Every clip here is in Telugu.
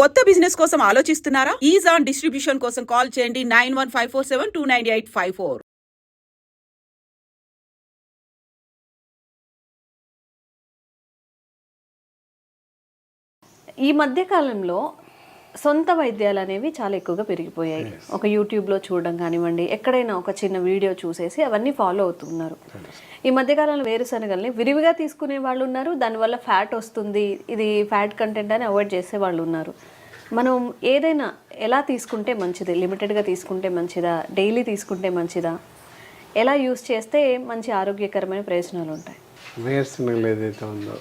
కొత్త బిజినెస్ కోసం ఆలోచిస్తున్నారా? ఈజ్ ఆన్ డిస్ట్రిబ్యూషన్ కోసం కాల్ చేయండి nine one five four seven two nine eight five four. ఈ మధ్య కాలంలో సొంత వైద్యాలు అనేవి చాలా ఎక్కువగా పెరిగిపోయాయి. ఒక యూట్యూబ్లో చూడడం కానివ్వండి ఎక్కడైనా ఒక చిన్న వీడియో చూసేసి అవన్నీ ఫాలో అవుతున్నారు. ఈ మధ్య కాలంలో వేరుశనగల్ని విరివిగా తీసుకునే వాళ్ళు ఉన్నారు దానివల్ల ఫ్యాట్ వస్తుంది ఇది ఫ్యాట్ కంటెంట్ అని అవాయిడ్ చేసే వాళ్ళు ఉన్నారు. మనం ఏదైనా ఎలా తీసుకుంటే మంచిది లిమిటెడ్గా తీసుకుంటే మంచిదా డైలీ తీసుకుంటే మంచిదా ఎలా యూస్ చేస్తే మంచి ఆరోగ్యకరమైన ప్రయోజనాలు ఉంటాయి? వేరుశనగలు ఏదైతే ఉందో.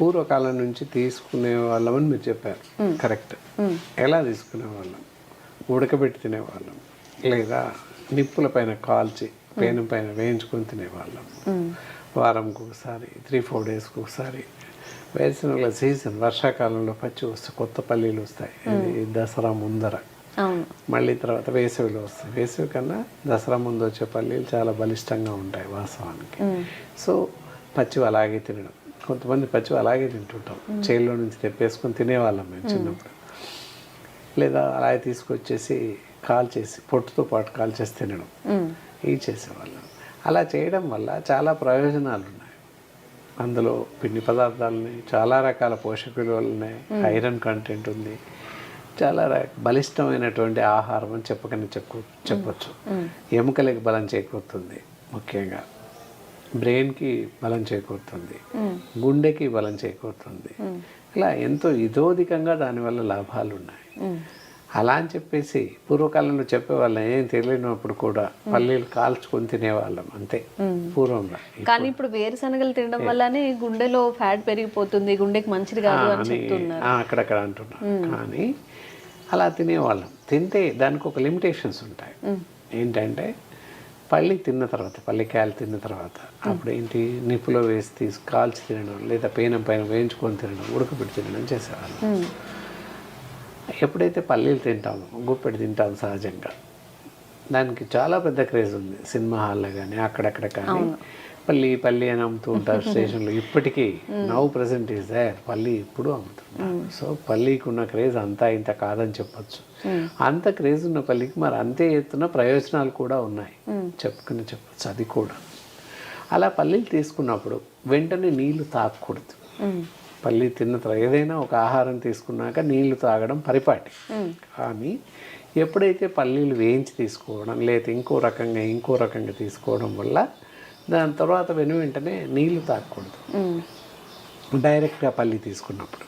పూర్వకాలం నుంచి తీసుకునే వాళ్ళమని మీరు చెప్పారు. కరెక్ట్. ఎలా తీసుకునే వాళ్ళం? ఉడకబెట్టి తినేవాళ్ళం. లేదా నిప్పుల పైన కాల్చి పేను పైన వేయించుకొని తినేవాళ్ళం. వారంకి ఒకసారి త్రీ ఫోర్ డేస్కి ఒకసారి. వేరుశనగల సీజన్ వర్షాకాలంలో పచ్చి వస్తాయి కొత్త పల్లీలు వస్తాయి. దసరా ముందర. మళ్ళీ తర్వాత వేసవిలో వస్తాయి. వేసవి కన్నా దసరా ముందు వచ్చే పల్లీలు చాలా బలిష్టంగా ఉంటాయి వాస్తవానికి. సో పచ్చివి అలాగే తినడం. కొంతమంది పచ్చివి అలాగే తింటుంటాం. చేల్లో నుంచి తెప్పేసుకొని తినేవాళ్ళం మేము చిన్నప్పుడు. లేదా అలాగే తీసుకొచ్చేసి కాల్ చేసి పొట్టుతో పాటు కాల్ చేసి తినడం. ఇవి చేసేవాళ్ళం. అలా చేయడం వల్ల చాలా ప్రయోజనాలు ఉన్నాయి. అందులో పిండి పదార్థాలు ఉన్నాయి చాలా రకాల పోషక విలువలు ఉన్నాయి ఐరన్ కంటెంట్ ఉంది. చాలా బలిష్టమైనటువంటి ఆహారం అని చెప్పకని చెప్పు చెప్పొచ్చు. ఎముకలకి బలం చేకూరుతుంది ముఖ్యంగా. బ్రెయిన్కి బలం చేకూరుతుంది. గుండెకి బలం చేకూరుతుంది. ఇలా ఎంతో ఇతోధికంగా దానివల్ల లాభాలు ఉన్నాయి. అలా అని చెప్పేసి పూర్వకాలంలో చెప్పేవాళ్ళం ఏం తెలియనప్పుడు కూడా పల్లీలు కాల్చుకొని తినేవాళ్ళం అంతే పూర్వంలో. కానీ ఇప్పుడు వేరుశనగలు తినడం వల్లనే గుండెలో ఫ్యాట్ పెరిగిపోతుంది గుండెకి మంచిది కాదు అని అక్కడక్కడ అంటున్నాను కానీ అలా తినేవాళ్ళం. తింటే దానికి ఒక లిమిటేషన్స్ ఉంటాయి. ఏంటంటే పల్లి తిన్న తర్వాత పల్లికాయలు తిన్న తర్వాత అప్పుడు ఏంటి నిప్పులో వేసి తీసి కాల్చి తినడం లేదా పేనం పైన వేయించుకొని తినడం ఉడకబెట్టి తినడం చేసేవాళ్ళం. ఎప్పుడైతే పల్లీలు తింటామో గుప్పెడు తింటాం సహజంగా. దానికి చాలా పెద్ద క్రేజ్ ఉంది సినిమా హాల్లో కానీ అక్కడక్కడ కానీ. పల్లి పల్లి అని అమ్ముతూ ఉంటారు స్టేషన్లో. ఇప్పటికీ నౌ ప్రజెంట్ ఈస్ దేర్. పల్లి ఇప్పుడు అమ్ముతున్నారు. సో పల్లీకి ఉన్న క్రేజ్ అంతా ఇంత కాదని చెప్పొచ్చు. అంత క్రేజ్ ఉన్న పల్లికి మరి అంతే ఎత్తున ప్రయోజనాలు కూడా ఉన్నాయి. చెప్పుకుని చెప్పొచ్చు. అది కూడా. అలా పల్లీలు తీసుకున్నప్పుడు వెంటనే నీళ్ళు తాగకూడదు పల్లి తిన్న తర్వాత ఏదైనా ఒక ఆహారం తీసుకున్నాక నీళ్ళు తాగడం పరిపాటి. కానీ ఎప్పుడైతే పల్లీలు వేయించి తీసుకోవడం లేదా ఇంకో రకంగా ఇంకో రకంగా తీసుకోవడం వల్ల దాని తర్వాత వెను వెంటనే నీళ్ళు తాగకూడదు ఉమ్, డైరెక్ట్గా పల్లి తీసుకున్నప్పుడు.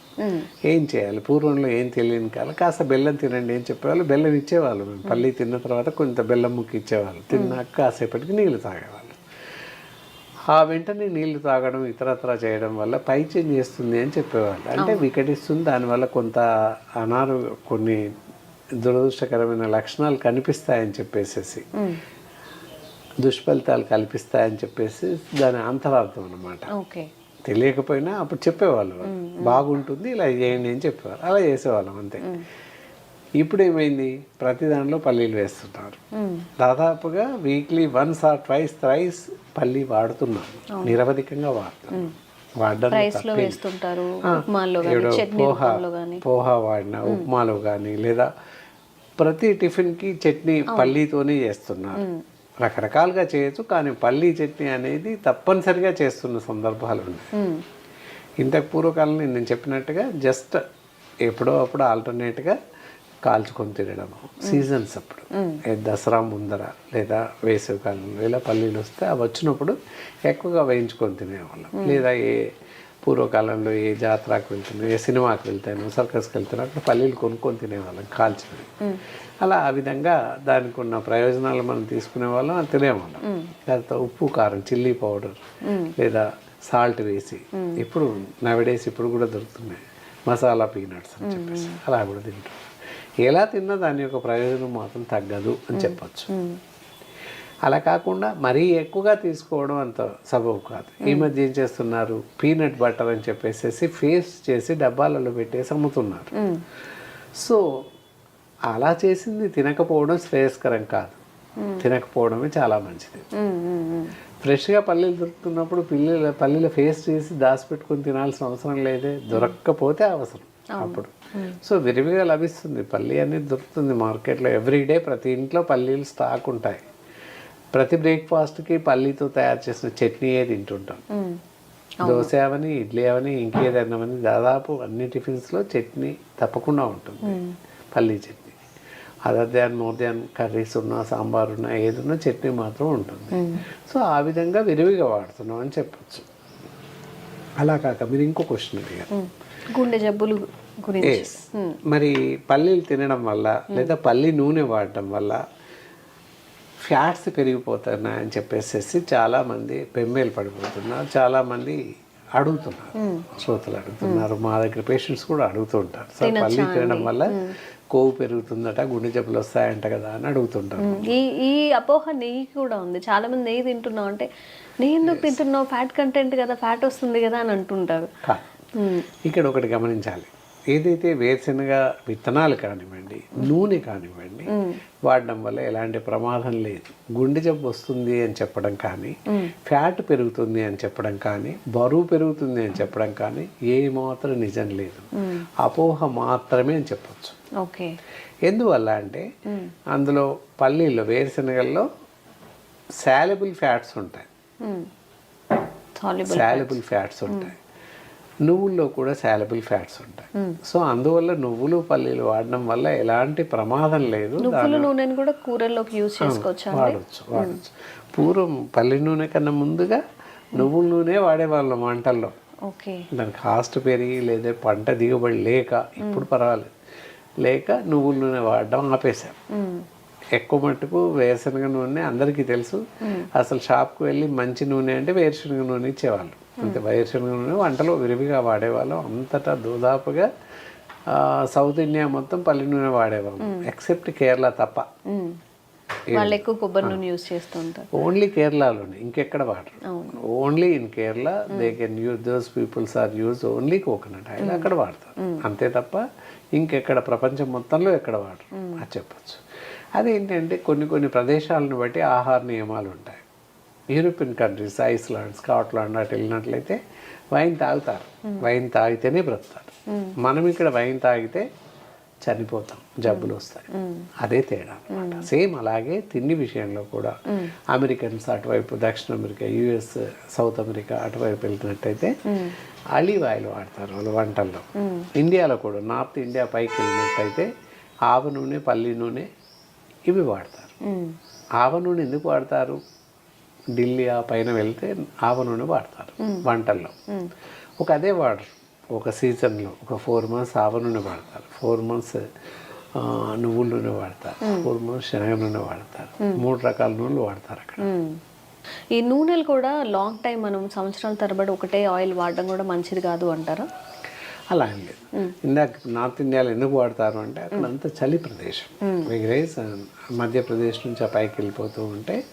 ఏం చేయాలి? పూర్వంలో ఏం తెలియని కాదు కాస్త బెల్లం తినండి ఏం చెప్పేవాళ్ళు. బెల్లం ఇచ్చేవాళ్ళు. మేము. పల్లి తిన్న తర్వాత కొంత బెల్లం ముక్కి ఇచ్చేవాళ్ళు. తిన్నాక కాసేపటికి నీళ్ళు తాగేవాళ్ళు. ఆ వెంటనే నీళ్ళు తాగడం ఇతరత్ర చేయడం వల్ల పైత్యం చేస్తుంది అని చెప్పేవాళ్ళు. అంటే వికటిస్తుంది. దానివల్ల కొంత అనారు కొన్ని దురదృష్టకరమైన లక్షణాలు కనిపిస్తాయని చెప్పేసేసి. దుష్ఫలితాలు కల్పిస్తాయని చెప్పేసి దాని అంతరార్థం అన్నమాట. ఓకే. తెలియకపోయినా అప్పుడు చెప్పేవాళ్ళు వాళ్ళు. బాగుంటుంది ఇలా చేయండి అని చెప్పేవారు. అలా చేసేవాళ్ళం అంతే. ఇప్పుడు ఏమైంది? ప్రతి దాంట్లో పల్లీలు వేస్తున్నారు దాదాపుగా weekly once or twice thrice పల్లి వాడుతున్నాం నిరవధికంగా వాడుతున్నాం వాడడం పోహా పోహా వాడిన ఉప్మాలో కానీ లేదా ప్రతి టిఫిన్కి చట్నీ పల్లీతోనే చేస్తున్నారు. రకరకాలుగా చేయొచ్చు కానీ పల్లీ చట్నీ అనేది తప్పనిసరిగా చేస్తున్న సందర్భాలు ఉన్నాయి. ఇంతకు పూర్వకాలంలో నేను చెప్పినట్టుగా జస్ట్ ఎప్పుడో అప్పుడు ఆల్టర్నేట్గా కాల్చుకొని తినడం సీజన్స్ అప్పుడు. దసరా ముందర లేదా వేసవి కాలంలో ఇలా పల్లీలు వస్తే అవి వచ్చినప్పుడు ఎక్కువగా వేయించుకొని తినేవాళ్ళం. లేదా ఏ పూర్వకాలంలో ఏ జాతరకు వెళ్తాను ఏ సినిమాకి వెళ్తాను సర్కస్కి వెళ్తాను అక్కడ పల్లీలు కొనుక్కొని తినేవాళ్ళం కాల్చినవి. అలా ఆ విధంగా దానికి ఉన్న ప్రయోజనాలు మనం తీసుకునే వాళ్ళం అది తినేవాళ్ళం. తర్వాత ఉప్పు కారం చిల్లీ పౌడర్ లేదా సాల్ట్ వేసి ఇప్పుడు నవడేస్ ఇప్పుడు కూడా దొరుకుతున్నాయి. మసాలా పీనట్స్ అని చెప్పేసి. అలా కూడా తింటాం. ఎలా తిన్నా దాని యొక్క ప్రయోజనం మాత్రం తగ్గదు అని చెప్పొచ్చు. అలా కాకుండా మరీ ఎక్కువగా తీసుకోవడం అంత సబబు కాదు. ఈ మధ్య ఏం చేస్తున్నారు? పీనట్ బటర్ అని చెప్పేసి ఫేస్ చేసి డబ్బాలలో పెట్టేసి అమ్ముతున్నారు. సో అలా చేసింది తినకపోవడం శ్రేయస్కరం కాదు. తినకపోవడమే చాలా మంచిది. ఫ్రెష్గా పల్లీలు దొరుకుతున్నప్పుడు పిల్లల పల్లీల ఫేస్ చేసి దాచిపెట్టుకొని తినాల్సిన అవసరం లేదే. దొరక్కపోతే అవసరం అప్పుడు. సో విరివిగా లభిస్తుంది. పల్లి అనేది దొరుకుతుంది మార్కెట్లో. ఎవ్రీడే ప్రతి ఇంట్లో పల్లీలు స్టాక్ ఉంటాయి. ప్రతి బ్రేక్ఫాస్ట్కి పల్లీతో తయారు చేసిన చట్నీయే తింటుంటాం. దోశ అవని ఇడ్లీ అవని ఇంకేదైనా అవని దాదాపు అన్ని టిఫిన్స్లో చట్నీ తప్పకుండా ఉంటుంది. పల్లీ chutney. Other than more than curries ఉన్నా సాంబార్ ఉన్నా ఏదున్నా చట్నీ మాత్రం ఉంటుంది. సో ఆ విధంగా విరివిగా వాడుతున్నాం అని చెప్పొచ్చు. అలా కాక మీరు ఇంకో క్వశ్చన్ అడిగారు. గుండె జబ్బులు గురించి. మరి పల్లీలు తినడం వల్ల లేదా పల్లి నూనె వాడటం వల్ల ఫ్యాట్స్ పెరిగిపోతున్నాయని చెప్పేసి చాలామంది పెమ్మేలు పడిపోతున్నారు. చాలామంది అడుగుతున్నారు. శ్రోతలు అడుగుతున్నారు. మా దగ్గర పేషెంట్స్ కూడా అడుగుతూ ఉంటారు. సార్ పల్లి తినడం వల్ల కొవ్వు పెరుగుతుందట గుండె జబ్బులు వస్తాయంట కదా అని అడుగుతుంటారు. ఈ ఈ అపోహ నెయ్యి కూడా ఉంది. చాలా మంది నెయ్యి తింటున్నావు అంటే నెయ్యి ఎందుకు తింటున్నావు? ఫ్యాట్ కంటెంట్ కదా ఫ్యాట్ వస్తుంది కదా అని అంటుంటారు. ఇక్కడ ఒకటి గమనించాలి. ఏదైతే వేరుశనగ విత్తనాలు కానివ్వండి నూనె కానివ్వండి వాడడం వల్ల ఎలాంటి ప్రమాదం లేదు. గుండె జబ్బు వస్తుంది అని చెప్పడం కానీ ఫ్యాట్ పెరుగుతుంది అని చెప్పడం కానీ బరువు పెరుగుతుంది అని చెప్పడం కానీ ఏ మాత్రం నిజం లేదు. అపోహ మాత్రమే అని చెప్పొచ్చు. ఓకే. ఎందువల్ల అంటే అందులో పల్లీల్లో వేరుశనగల్లో శాలబుల్ ఫ్యాట్స్ ఉంటాయి. Soluble fats. ఉంటాయి. నువ్వుల్లో కూడా శాలబుల్ ఫ్యాట్స్ ఉంటాయి. సో అందువల్ల నువ్వులు పల్లీలు వాడడం వల్ల ఎలాంటి ప్రమాదం లేదు. నువ్వుల నూనెని కూడా కూరల్లోకి యూజ్ చేసుకోవచ్చా వాడచ్చు వాడచ్చు. పూర్వం పల్లి నూనె కన్నా ముందుగా నువ్వుల నూనె వాడేవాళ్ళం వంటల్లో. ఓకే. దాని కాస్ట్ పెరిగి లేదా పంట దిగుబడి లేక ఇప్పుడు పర్వాలేదు. లేక నువ్వుల నూనె వాడడం ఆపేశాం. ఎక్కువ మట్టుకు వేరుశనగ నూనె అందరికీ తెలుసు. అసలు షాప్కి వెళ్ళి మంచి నూనె అంటే వేరుశనగ నూనె ఇచ్చేవాళ్ళు. అంతే వేరుశనగ నూనె వంటలో విరివిగా వాడేవాళ్ళం. అంతటా దాదాపుగా సౌత్ ఇండియా మొత్తం పల్లి నూనె వాడేవాళ్ళం. ఎక్సెప్ట్ కేరళ తప్ప. వాళ్ళు ఎక్కువ కొబ్బరి నూనె యూజ్ చేస్తూ ఉంటారు. ఓన్లీ కేరళలోనే ఇంకెక్కడ వాడరు. Only in Kerala they can use those peoples are use only coconut oil అక్కడ వాడతారు. అంతే తప్ప ఇంకెక్కడ ప్రపంచం మొత్తంలో ఎక్కడ వాడరు. అది చెప్పచ్చు. అదేంటంటే కొన్ని కొన్ని ప్రదేశాలను బట్టి ఆహార నియమాలు ఉంటాయి. యూరోపియన్ కంట్రీస్ ఐస్లాండ్ స్కాట్లాండ్ అటు వెళ్ళినట్లయితే వైన్ తాగుతారు. వైన్ తాగితేనే బ్రతుకుతారు. మనం ఇక్కడ వైన్ తాగితే చనిపోతాం జబ్బులు వస్తాయి. అదే తేడా అనమాట సేమ్ అలాగే తిండి విషయంలో కూడా అమెరికన్స్ అటువైపు దక్షిణ అమెరికా యుఎస్ సౌత్ అమెరికా అటువైపు వెళ్తున్నట్టయితే ఆలివ్ ఆయిల్ వాడతారు వాళ్ళు వంటల్లో. ఇండియాలో కూడా నార్త్ ఇండియా పైకి వెళ్ళినట్టయితే ఆవ నూనె పల్లి నూనె ఇవి వాడతారు. ఆవ నూనె ఎందుకు వాడతారు? ఢిల్లీ ఆ పైన వెళ్తే ఆవ నూనె వాడతారు వంటల్లో. ఒక అదే వాడరు. ఒక సీజన్లో ఒక ఫోర్ మంత్స్ ఆవ నూనె వాడతారు. ఫోర్ మంత్స్ నువ్వుల నూనె వాడతారు. ఫోర్ మంత్స్ శనగ నూనె వాడతారు. మూడు రకాల నూనెలు వాడతారు అక్కడ. ఈ నూనెలు కూడా లాంగ్ టైం మనం సంవత్సరాల తరబడి ఒకటే ఆయిల్ వాడడం కూడా మంచిది కాదు అంటారా? అలా ఏం లేదు. ఇందాక నార్త్ ఇండియాలో ఎందుకు వాడతారు అంటే అక్కడ అంతా చలి ప్రదేశం. వెగరైజ్ మధ్యప్రదేశ్ నుంచి ఆ పైకి వెళ్ళిపోతూ ఉంటే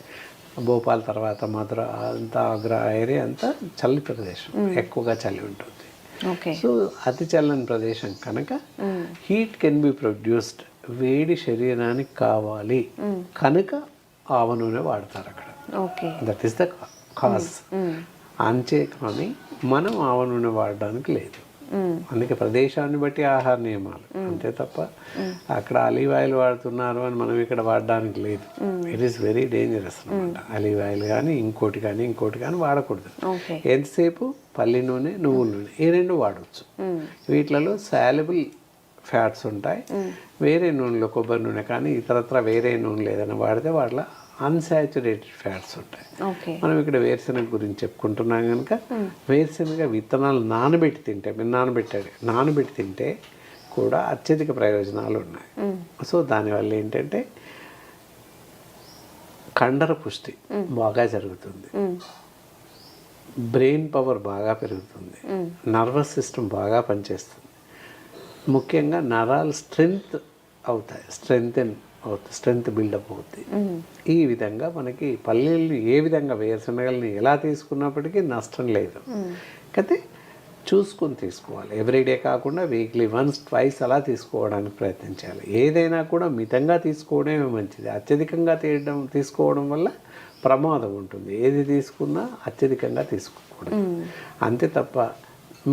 భోపాల్ తర్వాత మధుర అంతా ఆగ్రా ఏరియా అంతా చలి ప్రదేశం. ఎక్కువగా చలి ఉంటుంది. ఓకే. సో అతి చల్లని ప్రదేశం కనుక హీట్ కెన్ బి ప్రొడ్యూస్డ్. వేడి శరీరానికి కావాలి. కనుక ఆవ నూనె వాడతారు అక్కడ. Okay. That is the cause అంతే కానీ మనం ఆవ నూనె వాడడానికి లేదు. అందుకే ప్రదేశాన్ని బట్టి ఆహార నియమాలు. అంతే తప్ప అక్కడ అలీవ్ ఆయిల్ వాడుతున్నారు అని మనం ఇక్కడ వాడడానికి లేదు. ఇట్ ఈస్ వెరీ డేంజరస్ అనమాట అలీవ్ ఆయిల్ కానీ ఇంకోటి కానీ ఇంకోటి కానీ వాడకూడదు. ఎంతసేపు? పల్లి నూనె నువ్వుల నూనె. ఈ రెండు వాడవచ్చు వీటిలలో సాలబుల్ ఫ్యాట్స్ ఉంటాయి. వేరే నూనెలో కొబ్బరి నూనె కానీ ఇతరత్ర వేరే నూనెలు ఏదైనా వాడితే వాటిలో అన్సాచురేటెడ్ ఫ్యాట్స్ ఉంటాయి. మనం ఇక్కడ వేరుశనగ గురించి చెప్పుకుంటున్నాం కనుక వేరుశనగ విత్తనాలు నానబెట్టి తింటే మీరు నానబెట్టాడు నానబెట్టి తింటే కూడా అత్యధిక ప్రయోజనాలు ఉన్నాయి. సో దానివల్ల ఏంటంటే కండర పుష్టి బాగా జరుగుతుంది. బ్రెయిన్ పవర్ బాగా పెరుగుతుంది. నర్వస్ సిస్టమ్ బాగా పనిచేస్తుంది. ముఖ్యంగా నరాలు స్ట్రెంగ్త్ అవుతాయి స్ట్రెంగ్త్ అవుతుంది స్ట్రెంగ్త్ బిల్డప్ అవుతుంది ఈ విధంగా మనకి పల్లీలు ఏ విధంగా వేరుశనగల్ని ఎలా తీసుకున్నప్పటికీ నష్టం లేదు. అయితే చూసుకొని తీసుకోవాలి. ఎవ్రీడే కాకుండా వీక్లీ వన్స్ ట్వైస్ అలా తీసుకోవడానికి ప్రయత్నించాలి ఏదైనా కూడా మితంగా తీసుకోవడమే మంచిది. అత్యధికంగా తీయడం తీసుకోవడం వల్ల ప్రమాదం ఉంటుంది. ఏది తీసుకున్నా అత్యధికంగా తీసుకోకూడదు. అంతే తప్ప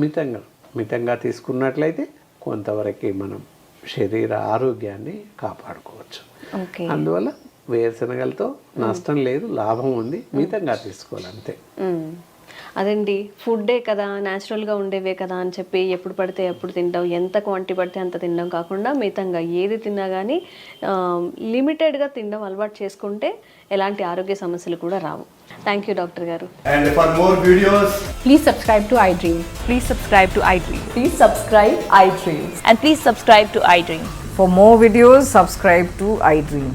మితంగా మితంగా తీసుకున్నట్లయితే కొంతవరకు మనం శరీర ఆరోగ్యాన్ని కాపాడుకోవచ్చు. అందువల్ల వేరుశనగలతో నష్టం లేదు లాభం ఉంది మితంగా తీసుకోవాలి అంతే అదండి ఫుడ్డే కదా న్యాచురల్గా ఉండేవే కదా అని చెప్పి ఎప్పుడు పడితే ఎప్పుడు తింటాం ఎంత క్వాంటిటీ పడితే అంత తినడం కాకుండా మితంగా ఏది తిన్నా కానీ లిమిటెడ్గా తినడం అలవాటు చేసుకుంటే ఎలాంటి ఆరోగ్య సమస్యలు కూడా రావు. థ్యాంక్ యూ డాక్టర్ గారు. Please subscribe to I Dream please subscribe to I Dream please subscribe I Dream and please subscribe to I Dream for more videos subscribe to I Dream